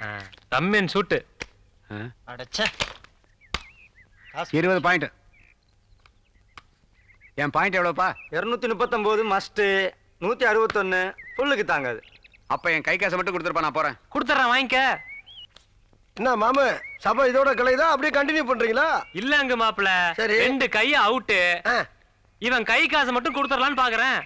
தம்மின் சூட்டு. அடச்சே. இருபது பாயிண்ட். என் பாயிண்ட் எவ்வளோப்பா? இருநூத்தி முப்பத்தொன்பது மஸ்ட் நூத்தி அறுபத்தொன்னு புல்லுக்கு தாங்காது. அப்ப என் கை காசை மட்டும் கொடுத்துருப்பா நான் போறேன். கொடுத்துட்றேன் வாங்கிக்க. என்ன மாமு சபை இதோட கலைதா அப்படியே கண்டினியூ பண்றீங்களா? இல்லங்க மாப்பிள சரி. ரெண்டு கை அவுட்டு. ஆ, இவன் கை காசு மட்டும் கொடுத்துடலான்னு பாக்குறேன்.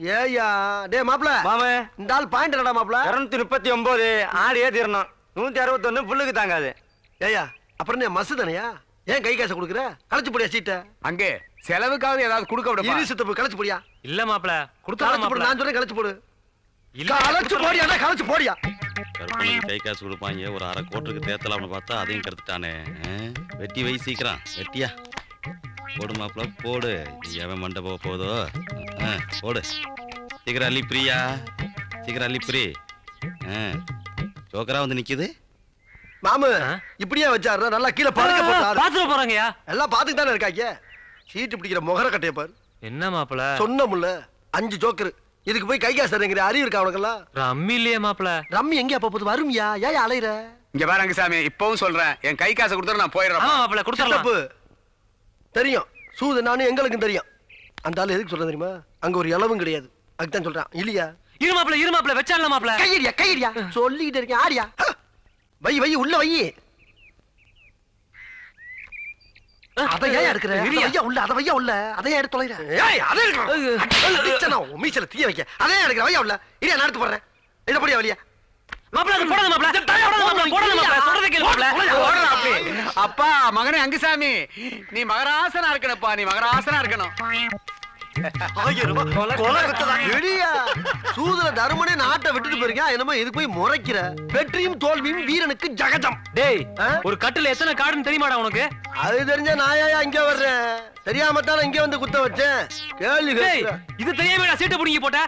ஏய்யா டேய் மாப்ள மாமே. இந்த ஆள் பாயிண்ட் என்னடா மாப்ள இருநூத்தி முப்பத்தி ஒன்பது ஆடியே தீரணும். நூத்தி அறுபத்தொன்னு புல்லுக்கு தாங்காது. ஏய்யா அப்புறம் என்ன மசு தானையா ஏன் கை காசை கொடுக்குற? களைச்சு போடியா சீட்டை. அங்கே செலவுக்காவது ஏதாவது கொடுக்க விடுப்பா. இரு சித்தப்பு களைச்சு போடியா? இல்ல மாப்பிள கொடுத்துடலாம் களைச்சு போடு நான் சொல்றேன் களைச்சு போடு. இல்ல, களைச்சு. போடியா களைச்சு போடியா? கை காசு கொடுப்பாங்க. ஒரு அரை கோட்டுக்கு தேத்தலாம்னு பார்த்தா அதையும் கெடுத்துட்டானே. ஆ? வெட்டி வை சீக்கிரம். வெட்டியா. போடு மாப்பிள போடு. நீ எவன் மண்டை போக போதோ போடு சீக்கிரம் அள்ளி பிரியா. சீக்கிரம் அள்ளி பிரி. ஜோக்கரா வந்து நிக்குது. மாமு? இப்படியே வச்சாரு நல்லா கீழே படுக்க போட்டாரு பாத்துட்டு போறாங்கயா எல்லாம் பாத்துட்டு தானே இருக்காங்க? சீட்டு பிடிக்கிற முகர கட்டைய பாரு. என்ன மாப்பிள? சொன்னமுல்ல அஞ்சு ஜோக்கர். இதுக்கு போய் கை காசு தரேங்கிற அறிவு இருக்கா உனக்கெல்லாம்? ரம்மி இல்லையே மாப்பிள. ரம்மி எங்க அப்ப போது வருமியா? ஏன் அலையிற? இங்க பாரு அங்குசாமி இப்பவும் சொல்றேன். என் கை காசை கொடுத்துட்டு நான் போயிடுறேன். மாப்பிள சித்தப்பு தெரியும். சூது நானும் எங்களுக்கும் தெரியும். அந்த ஆளு எதுக்கு சொல்றேன் தெரியுமா? அங்க ஒரு இளவும் கிடையாது. அதுதான் சொல்றான். இல்லையா? இரு மாப்பிள இரு மாப்பிள வச்சால மாப்பிள. கையடியா கையடியா? சொல்லிக்கிட்டு இருக்கேன். ஆடியா! வை வை உள்ள வை. அத ஏன் எடுக்கிற. வையா உள்ள அத வையா உள்ள? அதையே எடுத்து தொலைற? ஏய் அதை எடுக்கணும். மீசல தீய வைக்க. அதையே எடுக்கிற? வையா உள்ள? இரியா நான் எடுத்து போடுறேன். இத படியா சொல்றத அப்படி. அப்பா மகனே அங்குசாமி. நீ மகராசனா இருக்கணும்ப்பா. நீ மகராசனா இருக்கணும். சூதுல தருமனே நாட்டை விட்டுட்டு போயிருக்கா என்னமோ இதுக்கு போய் முறைக்கிற. வெற்றியும் தோல்வியும் வீரனுக்கு ஜகஜம். டேய்? ஒரு கட்டுல எத்தனை காடுன்னு தெரியுமாடா உனக்கு? அது தெரிஞ்ச நாயா இங்க வர்றேன் தெரியாம தானே இங்க வந்து குத்த வச்சேன். கேள்வி. இது தெரியாம சீட்டை புடிங்கி போட்ட?